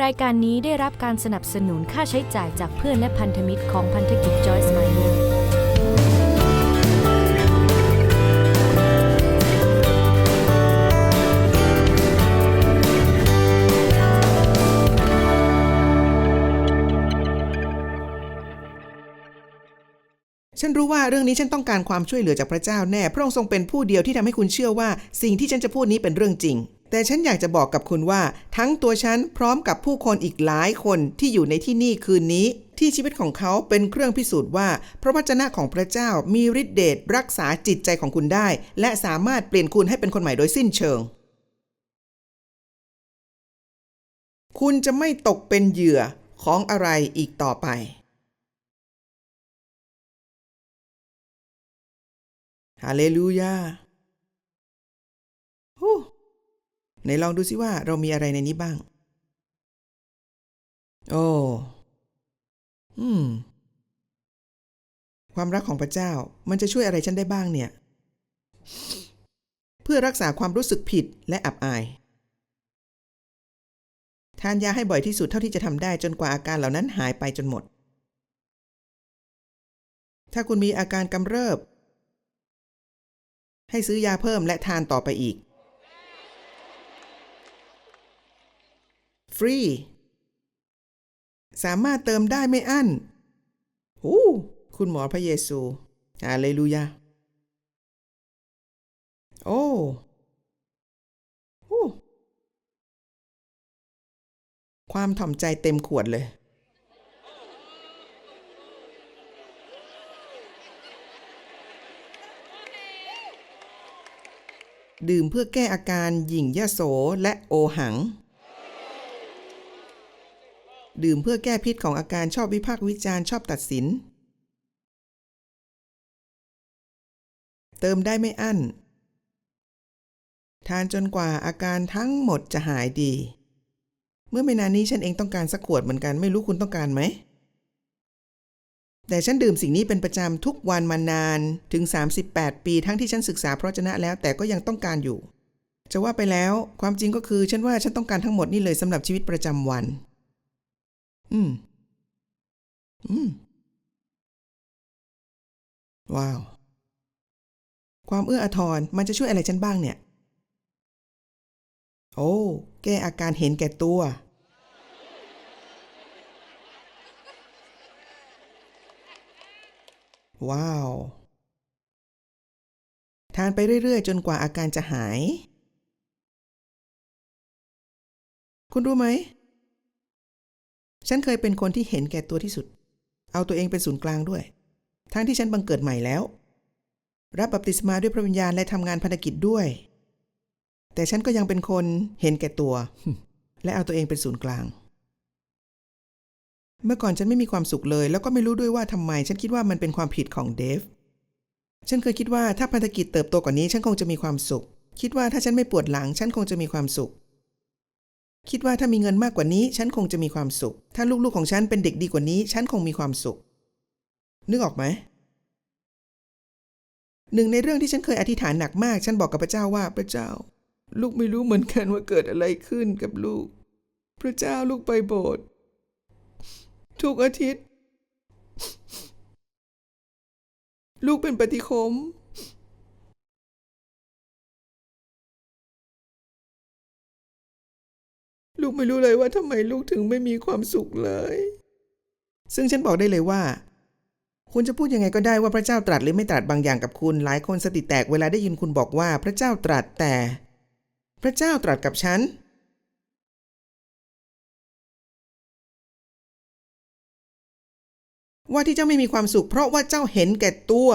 รายการนี้ได้รับการสนับสนุนค่าใช้จ่ายจากเพื่อนและพันธมิตรของพันธกิจ Joyce Meyer ฉันรู้ว่าเรื่องนี้ฉันต้องการความช่วยเหลือจากพระเจ้าแน่ พระองค์ทรงเป็นผู้เดียวที่ทำให้คุณเชื่อว่า สิ่งที่ฉันจะพูดนี้เป็นเรื่องจริง แต่ฉันอยากจะบอกกับคุณว่า ทั้งตัวฉันพร้อมกับผู้คนอีกหลายคนที่อยู่ในที่นี่คืนนี้ ที่ชีวิตของเขาเป็นเครื่องพิสูจน์ว่า พระวจนะของพระเจ้ามีฤทธิเดชรักษาจิตใจของคุณได้ และสามารถเปลี่ยนคุณให้เป็นคนใหม่โดยสิ้นเชิง คุณจะไม่ตกเป็นเหยื่อของอะไรอีกต่อไปฮาเลลูยาฮู้ ไหนลองดูสิว่าเรามีอะไรในนี้บ้าง โอ้อืม ความรักของพระเจ้ามันจะช่วยอะไรฉันได้บ้างเนี่ย เพื่อรักษาความรู้สึกผิดและอับอาย ทานยาให้บ่อยที่สุดเท่าที่จะทำได้จนกว่าอาการเหล่านั้นหายไปจนหมด ถ้าคุณมีอาการกำเริบ ให้ซื้อยาเพิ่มและทานต่อไปอีก ฟรี สามารถเติมได้ไม่อั้นโอ้คุณหมอพระเยซูฮาเลลูยา โอ้ความถ่อมใจเต็มขวดเลย ดื่มเพื่อแก้อาการหยิ่งยโสและโอหัง ดื่มเพื่อแก้พิษของอาการชอบวิพากษ์วิจารณ์ชอบตัดสิน เติมได้ไม่อั้น ทานจนกว่าอาการทั้งหมดจะหายดี เมื่อไม่นานนี้ฉันเองต้องการสักขวดเหมือนกันไม่รู้คุณต้องการไหม แต่ฉันดื่มสิ่งนี้เป็นประจำทุกวันมานานถึง 38 ปีทั้งที่ฉันศึกษาพระวจนะแล้วแต่ก็ยังต้องการอยู่จะว่าไปแล้วความจริงก็คือฉันว่าฉันต้องการทั้งหมดนี่เลยสำหรับชีวิตประจำวัน อืม อืม ว้าว ความเอื้ออาทรมันจะช่วยอะไรฉันบ้างเนี่ย โอ้ แก้อาการเห็นแก่ตัว ว้าว ทานไปเรื่อย ๆ จนกว่าอาการจะหาย คุณรู้ไหม ฉันเคยเป็นคนที่เห็นแก่ตัวที่สุด เอาตัวเองเป็นศูนย์กลางด้วย ทั้งที่ฉันบังเกิดใหม่แล้ว รับบัพติศมาด้วยพระวิญญาณและทำงานพันธกิจด้วย แต่ฉันก็ยังเป็นคนเห็นแก่ตัว และเอาตัวเองเป็นศูนย์กลาง เมื่อก่อนฉันไม่มีความสุขเลย แล้วก็ไม่รู้ด้วยว่าทำไม ฉันคิดว่ามันเป็นความผิดของเดฟฉันเคยคิดว่าถ้าพันธกิจเติบโตกว่านี้ ฉันคงจะมีความสุข คิดว่าถ้าฉันไม่ปวดหลัง ฉันคงจะมีความสุข คิดว่าถ้ามีเงินมากกว่านี้ฉันคงจะมีความสุข ถ้าลูกๆของฉันเป็นเด็กดีกว่านี้ ฉันคงมีความสุข นึกออกไหมหนึ่งในเรื่องที่ฉันเคยอธิษฐานหนักมาก ฉันบอกกับพระเจ้าว่าพระเจ้า ลูกไม่รู้เหมือนกันว่าเกิดอะไรขึ้นกับลูก พระเจ้าลูกไปโบสถ์ทุกอาทิตย์ ลูกเป็นปฏิคม ลูกไม่รู้เลยว่าทำไมลูกถึงไม่มีความสุขเลย ซึ่งฉันบอกได้เลยว่า คุณจะพูดยังไงก็ได้ว่าพระเจ้าตรัสหรือไม่ตรัสบางอย่างกับคุณ หลายคนสติแตกเวลาได้ยินคุณบอกว่าพระเจ้าตรัสแต่ พระเจ้าตรัสกับฉันว่าที่เจ้าไม่มีความสุขเพราะว่าเจ้าเห็นแก่ตัว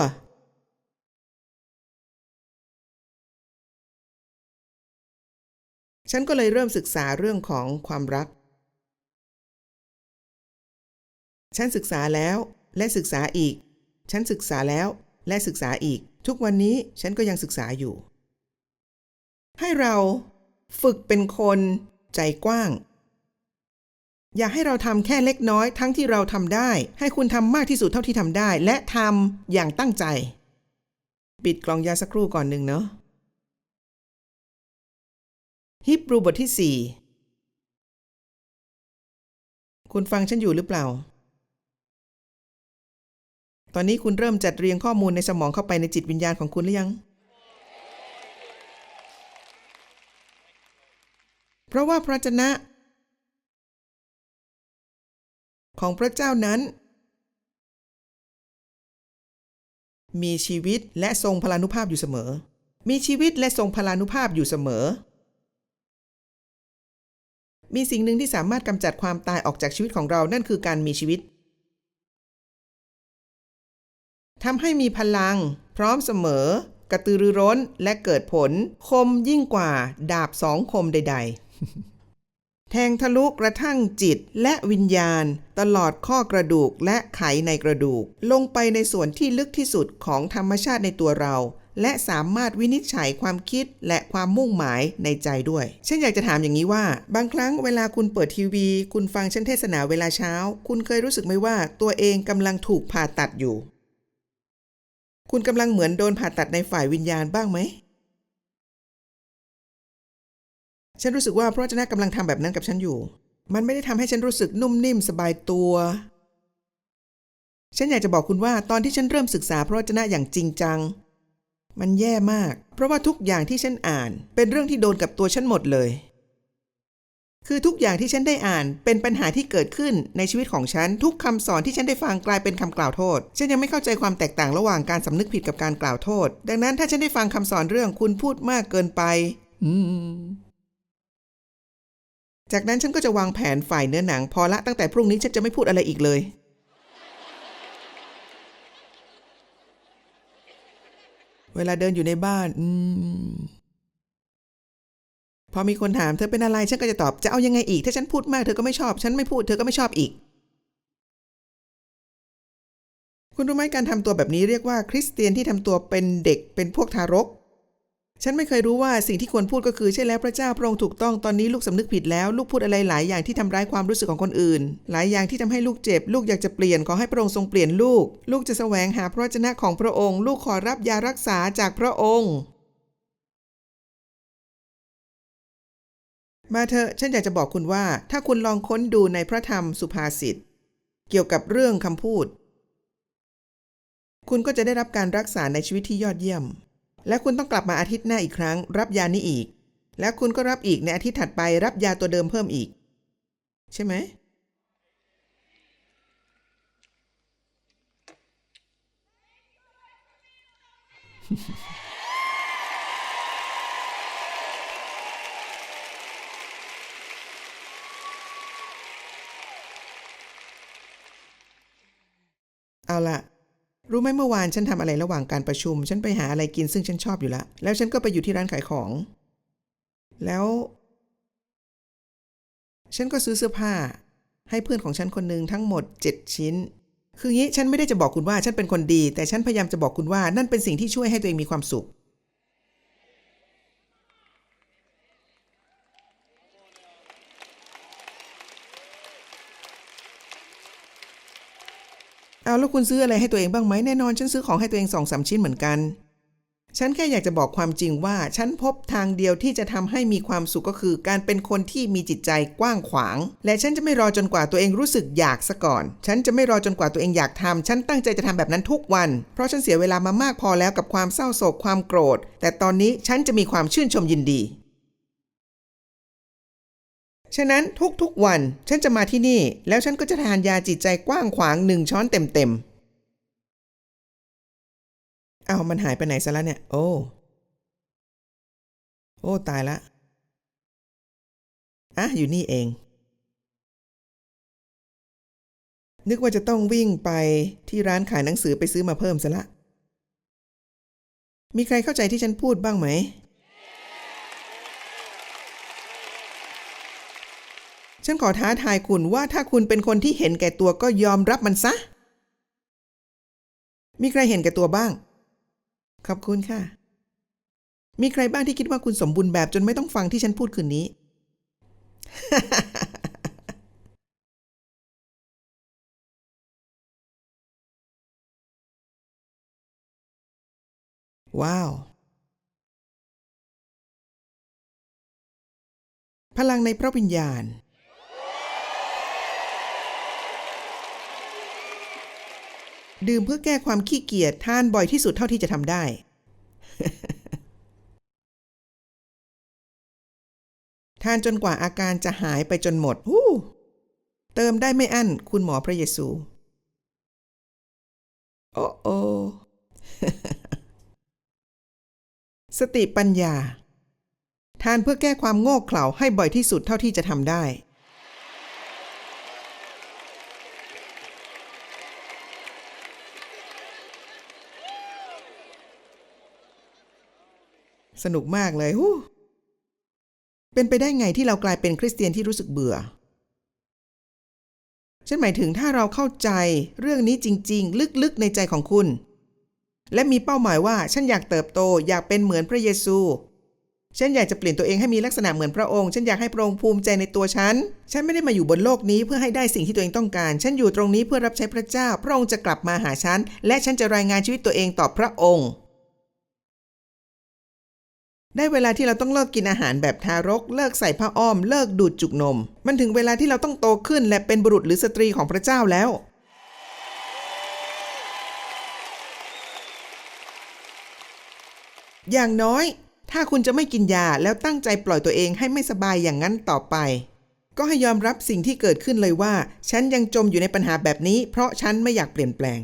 ฉันก็เลยเริ่มศึกษาเรื่องของความรัก ฉันศึกษาแล้วและศึกษาอีก ฉันศึกษาแล้วและศึกษาอีก ทุกวันนี้ฉันก็ยังศึกษาอยู่ ให้เราฝึกเป็นคนใจกว้าง อย่าให้เราทำแค่เล็กน้อยทั้งที่เราทำได้ ให้คุณทำมากที่สุดเท่าที่ทำได้ และทำอย่างตั้งใจ ปิดกล่องยาสักครู่ก่อนหนึ่งเนาะ ฮิบรูบทที่ 4 คุณฟังฉันอยู่หรือเปล่า ตอนนี้คุณเริ่มจัดเรียงข้อมูลในสมองเข้าไปในจิตวิญญาณของคุณหรือยัง เพราะว่าพระชนะ ของพระเจ้านั้น มีชีวิตและทรงพลานุภาพอยู่เสมอ มีชีวิตและทรงพลานุภาพอยู่เสมอ มีสิ่งหนึ่งที่สามารถกำจัดความตายออกจากชีวิตของเรานั่นคือการมีชีวิตทำให้มีพลัง พร้อมเสมอ กระตือรือร้นและเกิดผล คมยิ่งกว่า ดาบสองคมใด ๆ แทงทะลุกระทั่งจิตและวิญญาณ ตลอดข้อกระดูกและไขในกระดูก ลงไปในส่วนที่ลึกที่สุดของธรรมชาติในตัวเรา และสามารถวินิจฉัยความคิดและความมุ่งหมายในใจด้วย ฉันอยากจะถามอย่างนี้ว่า บางครั้งเวลาคุณเปิดทีวี คุณฟังฉันเทศนาเวลาเช้า คุณเคยรู้สึกไหมว่าตัวเองกำลังถูกผ่าตัดอยู่ คุณกำลังเหมือนโดนผ่าตัดในฝ่ายวิญญาณบ้างไหมฉันรู้สึกว่าพระวจนะกำลังทำแบบนั้นกับฉันอยู่ มันไม่ได้ทำให้ฉันรู้สึกนุ่มนิ่มสบายตัว ฉันอยากจะบอกคุณว่าตอนที่ฉันเริ่มศึกษาพระวจนะอย่างจริงจัง มันแย่มาก เพราะว่าทุกอย่างที่ฉันอ่าน เป็นเรื่องที่โดนกับตัวฉันหมดเลย คือทุกอย่างที่ฉันได้อ่าน เป็นปัญหาที่เกิดขึ้นในชีวิตของฉัน ทุกคำสอนที่ฉันได้ฟังกลายเป็นคำกล่าวโทษ ฉันยังไม่เข้าใจความแตกต่างระหว่างการสำนึกผิดกับการกล่าวโทษ ดังนั้นถ้าฉันได้ฟังคำสอนเรื่องคุณพูดมากเกินไป อืมจากนั้นฉันก็จะวางแผนฝ่ายเนื้อหนังพอละตั้งแต่พรุ่งนี้ฉันจะไม่พูดอะไรอีกเลย เวลาเดินอยู่ในบ้าน อืม พอมีคนถามเธอเป็นอะไรฉันก็จะตอบจะเอายังไงอีก ถ้าฉันพูดมากเธอก็ไม่ชอบ ฉันไม่พูดเธอก็ไม่ชอบอีก คุณรู้ไหมการทำตัวแบบนี้เรียกว่า คริสเตียนที่ทำตัวเป็นเด็กเป็นพวกทารก ฉันไม่เคยรู้ว่าสิ่งที่ควรพูดก็คือใช่แล้วพระเจ้าพระองค์ถูกต้องตอนนี้ลูกสำนึกผิดแล้ว ลูกพูดอะไรหลายอย่างที่ทำร้ายความรู้สึกของคนอื่น หลายอย่างที่ทำให้ลูกเจ็บ ลูกอยากจะเปลี่ยนขอให้พระองค์ทรงเปลี่ยนลูก ลูกจะแสวงหาพระวจนะของพระองค์ ลูกขอรับยารักษาจากพระองค์มาเถอะฉันอยากจะบอกคุณว่า ถ้าคุณลองค้นดูในพระธรรมสุภาษิตเกี่ยวกับเรื่องคำพูด คุณก็จะได้รับการรักษาในชีวิตที่ยอดเยี่ยม และคุณต้องกลับมาอาทิตย์หน้าอีกครั้ง รับยานี้อีก แล้วคุณก็รับอีกในอาทิตย์ถัดไป รับยาตัวเดิมเพิ่มอีก ใช่ไหมเอาละ รู้ไหมเมื่อวานฉันทำอะไรระหว่างการประชุม ฉันไปหาอะไรกินซึ่งฉันชอบอยู่แล้วแล้วฉันก็ไปอยู่ที่ร้านขายของ แล้ว ฉันก็ซื้อเสื้อผ้า ให้เพื่อนของฉันคนหนึ่งทั้งหมด 7 ชิ้น คืองี้ฉันไม่ได้จะบอกคุณว่าฉันเป็นคนดี แต่ฉันพยายามจะบอกคุณว่านั่นเป็นสิ่งที่ช่วยให้ตัวเองมีความสุข แล้วคุณซื้ออะไรให้ตัวเองบ้างไหมแน่นอนฉันซื้อของให้ตัวเองสองสามชิ้นเหมือนกัน ฉันแค่อยากจะบอกความจริงว่า ฉันพบทางเดียวที่จะทำให้มีความสุขก็คือ การเป็นคนที่มีจิตใจกว้างขวาง และฉันจะไม่รอจนกว่าตัวเองรู้สึกอยากซะก่อน ฉันจะไม่รอจนกว่าตัวเองอยากทำฉันตั้งใจจะทำแบบนั้นทุกวัน เพราะฉันเสียเวลามามากพอแล้วกับความเศร้าโศกความโกรธ แต่ตอนนี้ฉันจะมีความชื่นชมยินดี ฉะนั้นทุกๆวันฉันจะมาที่นี่ แล้วฉันก็จะทานยาจิตใจกว้างขวางหนึ่งช้อนเต็มๆเอามันหายไปไหนซะแล้วเนี่ย โอ้โอ้ตายละอะอยู่นี่เอง นึกว่าจะต้องวิ่งไปที่ร้านขายหนังสือไปซื้อมาเพิ่มซะละ มีใครเข้าใจที่ฉันพูดบ้างไหม ฉันขอท้าทายคุณว่าถ้าคุณเป็นคนที่เห็นแก่ตัวก็ยอมรับมันซะ มีใครเห็นแก่ตัวบ้าง ขอบคุณค่ะ มีใครบ้างที่คิดว่าคุณสมบูรณ์แบบจนไม่ต้องฟังที่ฉันพูดคืนนี้ ว้าวพลังในพระวิญญาณ ดื่มเพื่อแก้ความขี้เกียจทานบ่อยที่สุดเท่าที่จะทำได้ ทานจนกว่าอาการจะหายไปจนหมดฮู้เติมได้ไม่อั้น คุณหมอพระเยซู โอ้โอสติปัญญา ทานเพื่อแก้ความโง่เขลาให้บ่อยที่สุดเท่าที่จะทำได้ สนุกมากเลยฮู้เป็นไปได้ไงที่เรากลายเป็นคริสเตียนที่รู้สึกเบื่อ ฉันหมายถึงถ้าเราเข้าใจเรื่องนี้จริง ๆ ลึกๆในใจของคุณ และมีเป้าหมายว่าฉันอยากเติบโตอยากเป็นเหมือนพระเยซู ฉันอยากจะเปลี่ยนตัวเองให้มีลักษณะเหมือนพระองค์ ฉันอยากให้พระองค์ภูมิใจในตัวฉัน ฉันไม่ได้มาอยู่บนโลกนี้เพื่อให้ได้สิ่งที่ตัวเองต้องการ ฉันอยู่ตรงนี้เพื่อรับใช้พระเจ้า พระองค์จะกลับมาหาฉัน และฉันจะรายงานชีวิตตัวเองต่อพระองค์ ได้เวลาที่เราต้องเลิกกินอาหารแบบทารก เลิกใส่ผ้าอ้อม เลิกดูดจุกนม มันถึงเวลาที่เราต้องโตขึ้นและเป็นบุรุษหรือสตรีของพระเจ้าแล้ว อย่างน้อย ถ้าคุณจะไม่กินยาแล้วตั้งใจปล่อยตัวเองให้ไม่สบายอย่างนั้นต่อไป ก็ให้ยอมรับสิ่งที่เกิดขึ้นเลยว่า ฉันยังจมอยู่ในปัญหาแบบนี้ เพราะฉันไม่อยากเปลี่ยนแปลง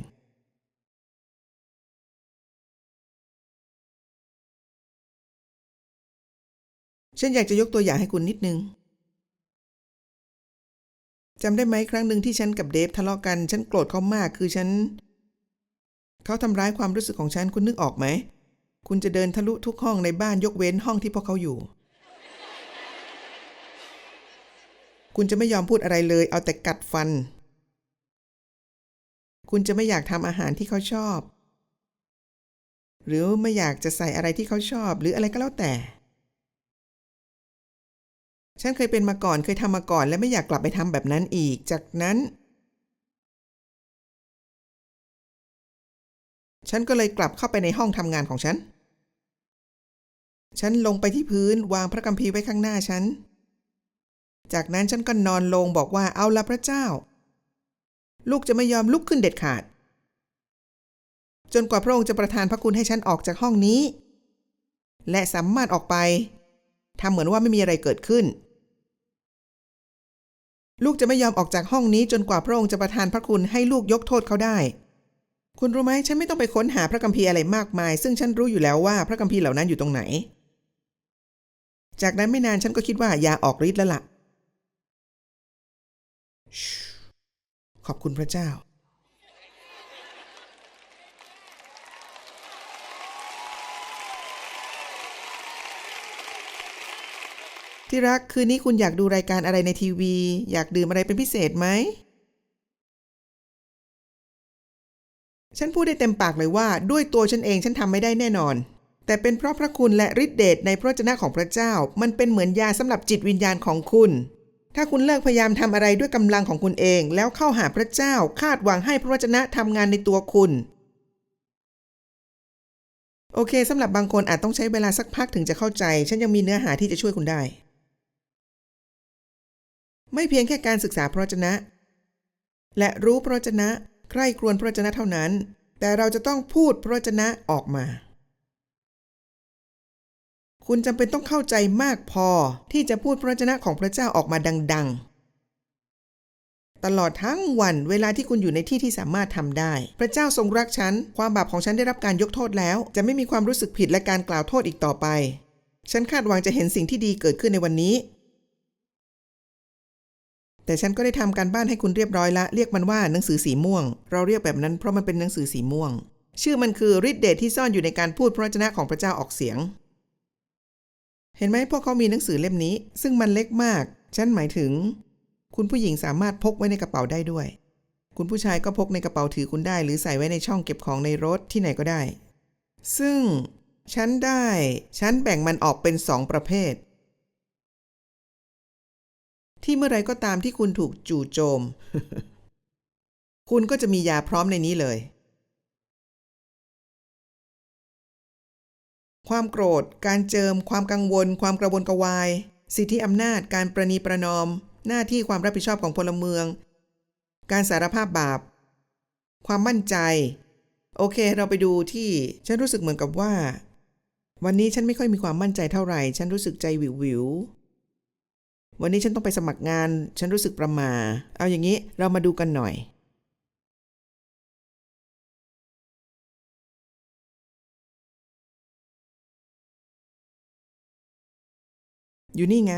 ฉันอยากจะยกตัวอย่างให้คุณนิดนึงจำได้ไหมครั้งหนึ่งที่ฉันกับเดฟทะเลาะกัน ฉันโกรธเขามากคือฉัน เขาทำร้ายความรู้สึกของฉันคุณนึกออกไหม คุณจะเดินทะลุทุกห้องในบ้านยกเว้นห้องที่พวกเขาอยู่ คุณจะไม่ยอมพูดอะไรเลย เอาแต่กัดฟัน คุณจะไม่อยากทำอาหารที่เขาชอบ หรือไม่อยากจะใส่อะไรที่เขาชอบ หรืออะไรก็แล้วแต่ ฉันเคยเป็นมาก่อนเคยทำมาก่อน และไม่อยากกลับไปทำแบบนั้นอีก จากนั้น ฉันก็เลยกลับเข้าไปในห้องทำงานของฉัน ฉันลงไปที่พื้นวางพระคัมภีร์ไว้ข้างหน้าฉัน จากนั้นฉันก็นอนลงบอกว่าเอาละพระเจ้า ลูกจะไม่ยอมลุกขึ้นเด็ดขาด จนกว่าพระองค์จะประทานพระคุณให้ฉันออกจากห้องนี้ และสามารถออกไปทำเหมือนว่าไม่มีอะไรเกิดขึ้น ลูกจะไม่ยอมออกจากห้องนี้จนกว่าพระองค์จะประทานพระคุณให้ลูกยกโทษเขาได้ คุณรู้ไหมฉันไม่ต้องไปค้นหาพระคัมภีร์อะไรมากมาย ซึ่งฉันรู้อยู่แล้วว่าพระคัมภีร์เหล่านั้นอยู่ตรงไหน จากนั้นไม่นานฉันก็คิดว่ายาออกฤทธิ์แล้วล่ะ ขอบคุณพระเจ้า ที่รักคืนนี้คุณอยากดูรายการอะไรในทีวี อยากดื่มอะไรเป็นพิเศษไหม ฉันพูดได้เต็มปากเลยว่า ด้วยตัวฉันเองฉันทำไม่ได้แน่นอน แต่เป็นเพราะพระคุณและฤทธิเดชในพระวจนะของพระเจ้า มันเป็นเหมือนยาสำหรับจิตวิญญาณของคุณ ถ้าคุณเลิกพยายามทำอะไรด้วยกำลังของคุณเอง แล้วเข้าหาพระเจ้าคาดหวังให้พระวจนะทำงานในตัวคุณโอเคสำหรับบางคนอาจต้องใช้เวลาสักพักถึงจะเข้าใจ ฉันยังมีเนื้อหาที่จะช่วยคุณได้ ไม่เพียงแค่การศึกษาพระวจนะ และรู้พระวจนะใคร่ครวญพระวจนะเท่านั้น แต่เราจะต้องพูดพระวจนะออกมา คุณจำเป็นต้องเข้าใจมากพอที่จะพูดพระวจนะของพระเจ้าออกมาดัง ๆ ตลอดทั้งวันเวลาที่คุณอยู่ในที่ที่สามารถทำได้ พระเจ้าทรงรักฉัน ความบาปของฉันได้รับการยกโทษแล้ว จะไม่มีความรู้สึกผิดและการกล่าวโทษอีกต่อไป ฉันคาดหวังจะเห็นสิ่งที่ดีเกิดขึ้นในวันนี้ แต่ฉันก็ได้ทำการบ้านให้คุณเรียบร้อยละ เรียกมันว่าหนังสือสีม่วง เราเรียกแบบนั้นเพราะมันเป็นหนังสือสีม่วง ชื่อมันคือฤทธิเดชที่ซ่อนอยู่ในการพูดพระวจนะของพระเจ้าออกเสียง เห็นไหมพวกเขามีหนังสือเล่มนี้ ซึ่งมันเล็กมาก ฉันหมายถึง คุณผู้หญิงสามารถพกไว้ในกระเป๋าได้ด้วย คุณผู้ชายก็พกในกระเป๋าถือคุณได้ หรือใส่ไว้ในช่องเก็บของในรถที่ไหนก็ได้ ซึ่งฉันได้ ฉันแบ่งมันออกเป็นสองประเภท ที่เมื่อไรก็ตามที่คุณถูกจู่โจม คุณก็จะมียาพร้อมในนี้เลย ความโกรธ การเจิม ความกังวล ความกระวนกระวาย สิทธิอำนาจ การประนีประนอม หน้าที่ความรับผิดชอบของพลเมือง การสารภาพบาป ความมั่นใจ โอเค เราไปดูที่ฉันรู้สึกเหมือนกับว่า วันนี้ฉันไม่ค่อยมีความมั่นใจเท่าไหร่ ฉันรู้สึกใจวิววิว วันนี้ฉันต้องไปสมัครงาน ฉันรู้สึกประมา เอาอย่างนี้เรามาดูกันหน่อย อยู่นี่ไง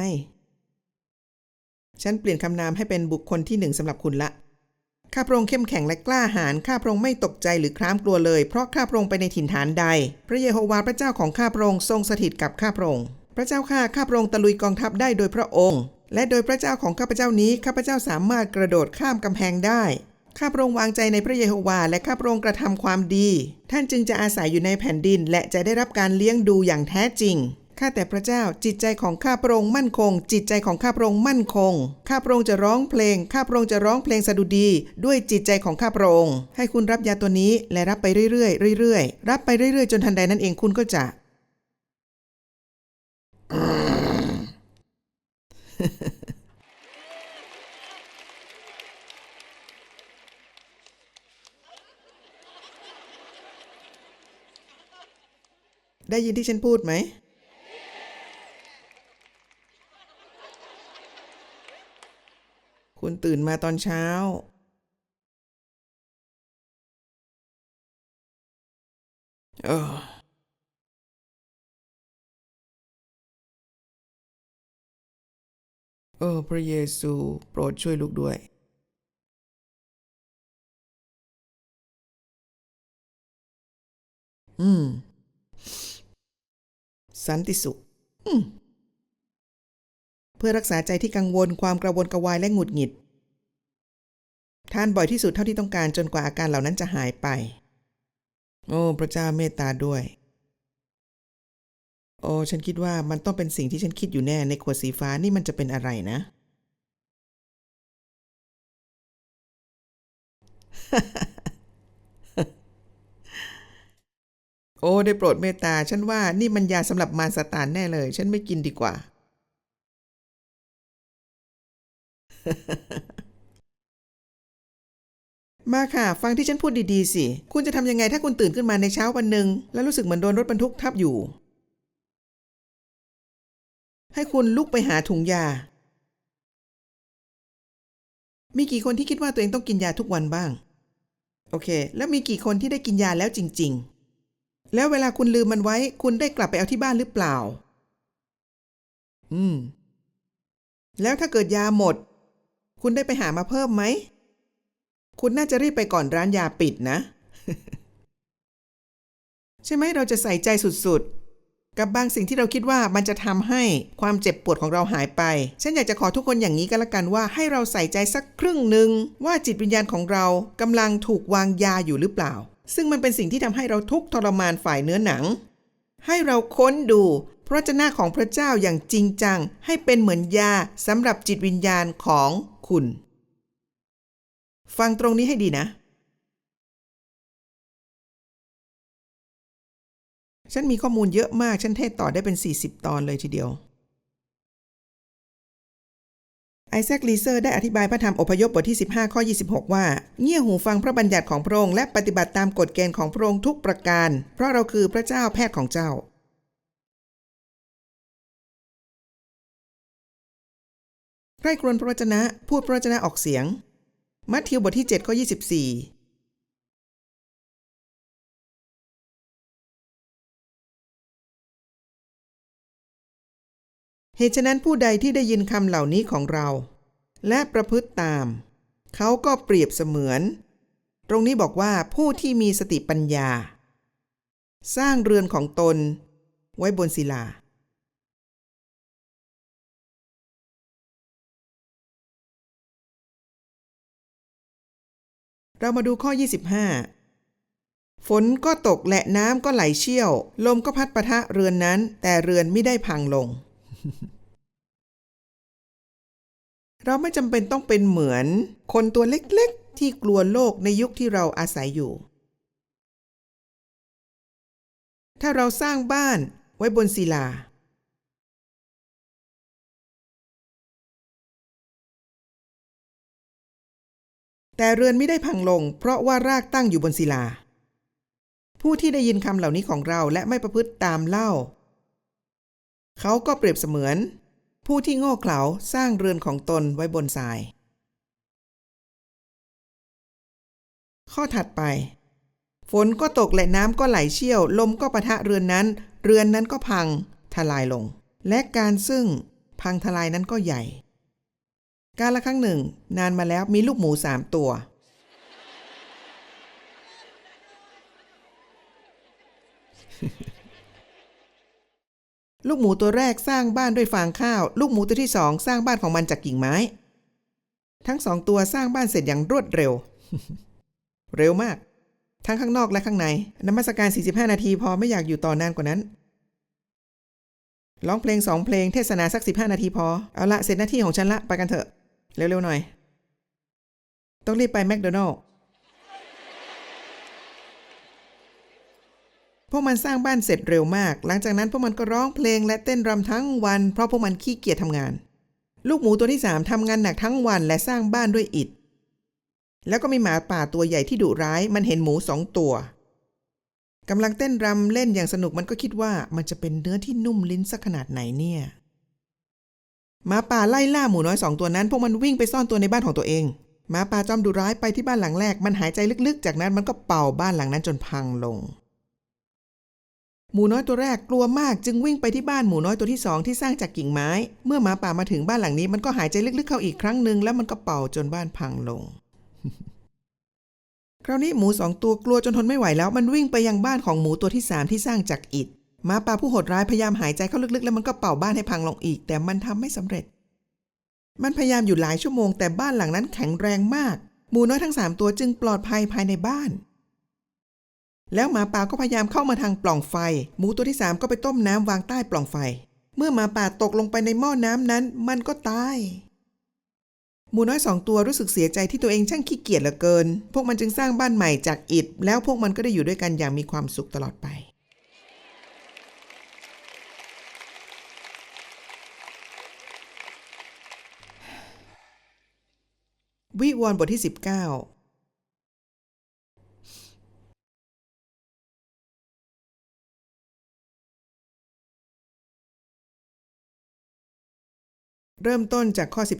ฉันเปลี่ยนคำนามให้เป็นบุคคลที่หนึ่งสำหรับคุณละ ข้าพระองค์เข้มแข็งและกล้าหาญ ข้าพระองค์ไม่ตกใจหรือคร้ามกลัวเลย เพราะข้าพระองค์ไปในถิ่นฐานใด พระเยโฮวาห์พระเจ้าของข้าพระองค์ทรงสถิตกับข้าพระองค์ พระเจ้าข้าข้าพระองค์ตะลุยกองทัพได้โดยพระองค์ และโดยพระเจ้าของข้าพเจ้านี้ข้าพเจ้าสามารถกระโดดข้ามกำแพงได้ข้าพระองค์วางใจในพระเยโฮวาห์และข้าพระองค์กระทำความดี ท่านจึงจะอาศัยอยู่ในแผ่นดิน และจะได้รับการเลี้ยงดูอย่างแท้จริงข้าแต่พระเจ้าจิตใจของข้าพระองค์มั่นคง จิตใจของข้าพระองค์มั่นคงข้าพระองค์จะร้องเพลงข้าพระองค์จะร้องเพลงสดุดี ด้วยจิตใจของข้าพระองค์ให้คุณรับยาตัวนี้และรับไปเรื่อยๆเรื่อยๆรับไปเรื่อยๆ จนทันใดนั้นเองคุณก็จะ ได้ยินที่ฉันพูดไหม คุณตื่นมาตอนเช้า เออพระเยซูโปรดช่วยลูกด้วย อืม สันติสุข อืม เพื่อรักษาใจที่กังวลความกระวนกระวายและหงุดหงิดทานบ่อยที่สุดเท่าที่ต้องการจนกว่าอาการเหล่านั้นจะหายไป โอ้ พระเจ้าเมตตาด้วย โอ้ฉันคิดว่ามันต้องเป็นสิ่งที่ฉันคิดอยู่แน่ในขวดสีฟ้านี่มันจะเป็นอะไรนะ โอ้ได้โปรดเมตตา ฉันว่านี่มันยาสำหรับมารซาตานแน่เลย ฉันไม่กินดีกว่า มาค่ะ ฟังที่ฉันพูดดีๆสิ คุณจะทำยังไงถ้าคุณตื่นขึ้นมาในเช้าวันหนึ่งแล้วรู้สึกเหมือนโดนรถบรรทุกทับอยู่ ให้คุณลุกไปหาถุงยา มีกี่คนที่คิดว่าตัวเองต้องกินยาทุกวันบ้าง โอเค แล้วมีกี่คนที่ได้กินยาแล้วจริง ๆ แล้วเวลาคุณลืมมันไว้ คุณได้กลับไปเอาที่บ้านหรือเปล่า อืม แล้วถ้าเกิดยาหมด คุณได้ไปหามาเพิ่มไหม คุณน่าจะรีบไปก่อนร้านยาปิดนะ ใช่ไหมเราจะใส่ใจสุดๆ กับบางสิ่งที่เราคิดว่ามันจะทำให้ความเจ็บปวดของเราหายไป ฉันอยากจะขอทุกคนอย่างนี้ก็แล้วกันว่าให้เราใส่ใจสักครึ่งหนึ่งว่าจิตวิญญาณของเรากำลังถูกวางยาอยู่หรือเปล่า ซึ่งมันเป็นสิ่งที่ทำให้เราทุกทรมานฝ่ายเนื้อหนัง ให้เราค้นดูพระเจ้าของพระเจ้าอย่างจริงจัง ให้เป็นเหมือนยาสำหรับจิตวิญญาณของคุณ ฟังตรงนี้ให้ดีนะ ฉันมีข้อมูลเยอะมาก ฉันเทศต่อได้เป็น 40 ตอนเลยทีเดียว ไอแซคลีเซอร์ได้อธิบายพระธรรมอพยพบทที่ 15 ข้อ 26 ว่า เงี่ยหูฟังพระบัญญัติของพระองค์และปฏิบัติตามกฎเกณฑ์ของพระองค์ทุกประการ เพราะเราคือพระเจ้าแพทย์ของเจ้าใครครวญพระวจนะ พูดพระวจนะออกเสียง มัทธิวบทที่7ข้อ24 เหตุฉะนั้นผู้ใดที่ได้ยินคำเหล่านี้ของเรา และประพฤติตาม เขาก็เปรียบเสมือน ตรงนี้บอกว่าผู้ที่มีสติปัญญา สร้างเรือนของตน ไว้บนศิลา เรามาดูข้อ 25 ฝนก็ตกและน้ำก็ไหลเชี่ยว ลมก็พัดปะทะเรือนนั้น แต่เรือนไม่ได้พังลง เราไม่จำเป็นต้องเป็นเหมือน คนตัวเล็กๆ ที่กลัวโลกในยุคที่เราอาศัยอยู่ ถ้าเราสร้างบ้านไว้บนศิลา แต่เรือนไม่ได้พังลง เพราะว่ารากตั้งอยู่บนศิลา ผู้ที่ได้ยินคำเหล่านี้ของเราและไม่ประพฤติตามเล่า เขาก็เปรียบเสมือน ผู้ที่โง่เขลาสร้างเรือนของตนไว้บนทราย ข้อถัดไป ฝนก็ตกและน้ำก็ไหลเชี่ยว ลมก็ปะทะเรือนนั้น เรือนนั้นก็พังทลายลง และการซึ่งพังทลายนั้นก็ใหญ่ การละครั้งหนึ่ง นานมาแล้วมีลูกหมูสามตัว ลูกหมูตัวแรกสร้างบ้านด้วยฟางข้าว ลูกหมูตัวที่สองสร้างบ้านของมันจากกิ่งไม้ ทั้งสองตัวสร้างบ้านเสร็จอย่างรวดเร็ว เร็วมาก ทั้งข้างนอกและข้างในนมัสการ 45 นาทีพอไม่อยากอยู่ต่อนานกว่านั้นร้องเพลงสองเพลงเทศนาสัก 15 นาทีพอ เอาละเสร็จหน้าที่ของฉันละ ไปกันเถอะ เร็วๆหน่อย ต้องรีบไปแมคโดนัลล์ พวกมันสร้างบ้านเสร็จเร็วมาก หลังจากนั้นพวกมันก็ร้องเพลงและเต้นรำทั้งวัน เพราะพวกมันขี้เกียจทำงาน ลูกหมูตัวที่สามทำงานหนักทั้งวันและสร้างบ้านด้วยอิฐ แล้วก็มีหมาป่าตัวใหญ่ที่ดุร้าย มันเห็นหมูสองตัวกำลังเต้นรำเล่นอย่างสนุกมันก็คิดว่ามันจะเป็นเนื้อที่นุ่มลิ้นสักขนาดไหนเนี่ยหมาป่าไล่ล่าหมูน้อยสองตัวนั้น พวกมันวิ่งไปซ่อนตัวในบ้านของตัวเองหมาป่าจอมดุร้ายไปที่บ้านหลังแรก มันหายใจลึกๆ จากนั้นมันก็เป่าบ้านหลังนั้นจนพังลง หมูน้อยตัวแรกกลัวมากจึงวิ่งไปที่บ้านหมูน้อยตัวที่สองที่สร้างจากกิ่งไม้ เมื่อหมาป่ามาถึงบ้านหลังนี้มันก็หายใจลึกๆเข้าอีกครั้งหนึ่งแล้วมันก็เป่าจนบ้านพังลง คราวนี้หมูสองตัวกลัวจนทนไม่ไหวแล้ว มันวิ่งไปยังบ้านของหมูตัวที่สามที่สร้างจากอิฐหมาป่าผู้โหดร้ายพยายามหายใจเข้าลึกๆ แล้วมันก็เป่าบ้านให้พังลงอีก แต่มันทำไม่สำเร็จ มันพยายามอยู่หลายชั่วโมงแต่บ้านหลังนั้นแข็งแรงมาก หมูน้อยทั้งสามตัวจึงปลอดภัยภายในบ้าน แล้วหมาป่าก็พยายามเข้ามาทางปล่องไฟ หมูตัวที่สามก็ไปต้มน้ำวางใต้ปล่องไฟ เมื่อหมาป่าตกลงไปในหม้อน้ำนั้น มันก็ตาย หมูน้อยสองตัวรู้สึกเสียใจที่ตัวเองช่างขี้เกียจเหลือเกิน พวกมันจึงสร้างบ้านใหม่จากอิฐ แล้วพวกมันก็ได้อยู่ด้วยกันอย่างมีความสุขตลอดไปวิวรณ์บทที่ 19 เริ่มต้นจากข้อ 11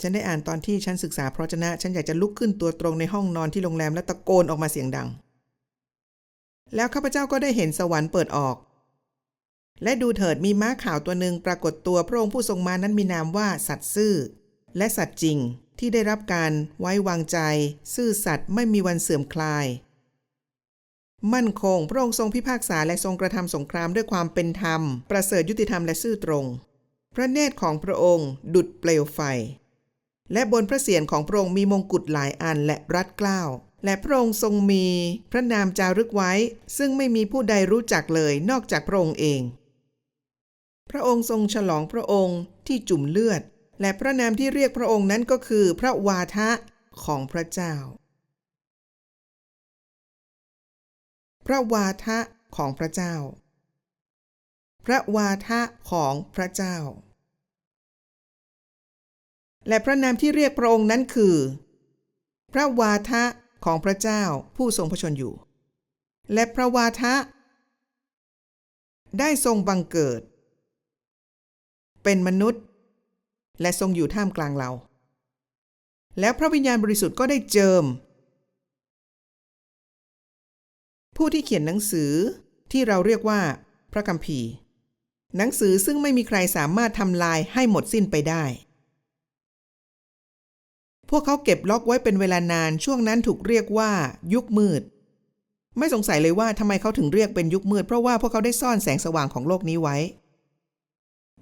ฉันได้อ่านตอนที่ฉันศึกษาพระวจนะ ฉันอยากจะลุกขึ้นตัวตรงในห้องนอนที่โรงแรมและตะโกนออกมาเสียงดัง แล้วข้าพเจ้าก็ได้เห็นสวรรค์เปิดออก และดูเถิดมีม้าขาวตัวหนึ่งปรากฏตัวพระองค์ผู้ทรงมานั้นมีนามว่าสัตว์ซื่อ และสัตว์จริงที่ได้รับการไว้วางใจ ซื่อสัตย์ไม่มีวันเสื่อมคลาย มั่นคง พระองค์ทรงพิพากษาและทรงกระทำสงครามด้วยความเป็นธรรม ประเสริฐยุติธรรมและซื่อตรง พระเนตรของพระองค์ ดุดเปลวไฟ และบนพระเศียรของพระองค์มีมงกุฎหลายอันและรัดเกล้า และพระองค์ทรงมีพระนามจารึกไว้ ซึ่งไม่มีผู้ใดรู้จักเลยนอกจากพระองค์เอง พระองค์ทรงฉลองพระองค์ที่จุ่มเลือด และพระนามที่เรียกพระองค์นั้นก็คือ พระวาทะของพระเจ้า พระวาทะของพระเจ้า พระวาทะของพระเจ้า และพระนามที่เรียกพระองค์นั้นคือ พระวาทะของพระเจ้าผู้ทรงพระชนอยู่ และพระวาทะ ได้ทรงบังเกิด เป็นมนุษย์ และทรงอยู่ท่ามกลางเรา แล้วพระวิญญาณบริสุทธิ์ก็ได้เจิม ผู้ที่เขียนหนังสือที่เราเรียกว่า พระคัมภีร์ หนังสือซึ่งไม่มีใครสามารถทำลายให้หมดสิ้นไปได้ พวกเขาเก็บล็อกไว้เป็นเวลานานช่วงนั้นถูกเรียกว่า ยุคมืด ไม่สงสัยเลยว่าทำไมเขาถึงเรียกเป็นยุคมืด เพราะว่าพวกเขาได้ซ่อนแสงสว่างของโลกนี้ไว้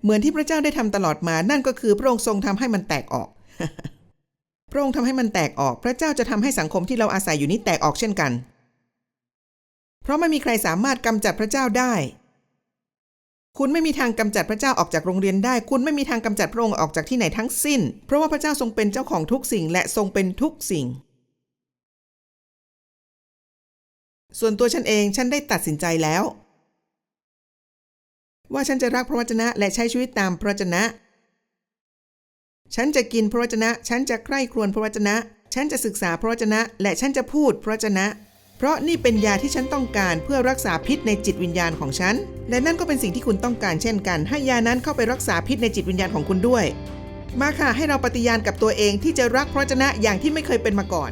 เหมือนที่พระเจ้าได้ทำตลอดมานั่นก็คือพระองค์ทรงทำให้มันแตกออกพระองค์ทำให้มันแตกออก พระเจ้าจะทำให้สังคมที่เราอาศัยอยู่นี้แตกออกเช่นกัน เพราะไม่มีใครสามารถกำจัดพระเจ้าได้ คุณไม่มีทางกำจัดพระเจ้าออกจากโรงเรียนได้ คุณไม่มีทางกำจัดพระองค์ออกจากที่ไหนทั้งสิ้น เพราะว่าพระเจ้าทรงเป็นเจ้าของทุกสิ่งและทรงเป็นทุกสิ่ง ส่วนตัวฉันเองฉันได้ตัดสินใจแล้ว ว่าฉันจะรักพระวจนะและใช้ชีวิตตามพระวจนะ ฉันจะกินพระวจนะ ฉันจะใคร่ครวญพระวจนะ ฉันจะศึกษาพระวจนะ และฉันจะพูดพระวจนะ เพราะนี่เป็นยาที่ฉันต้องการเพื่อรักษาพิษในจิตวิญญาณของฉัน และนั่นก็เป็นสิ่งที่คุณต้องการเช่นกัน ให้ยานั้นเข้าไปรักษาพิษในจิตวิญญาณของคุณด้วย มาค่ะให้เราปฏิญาณกับตัวเองที่จะรักพระเจนะอย่างที่ไม่เคยเป็นมาก่อน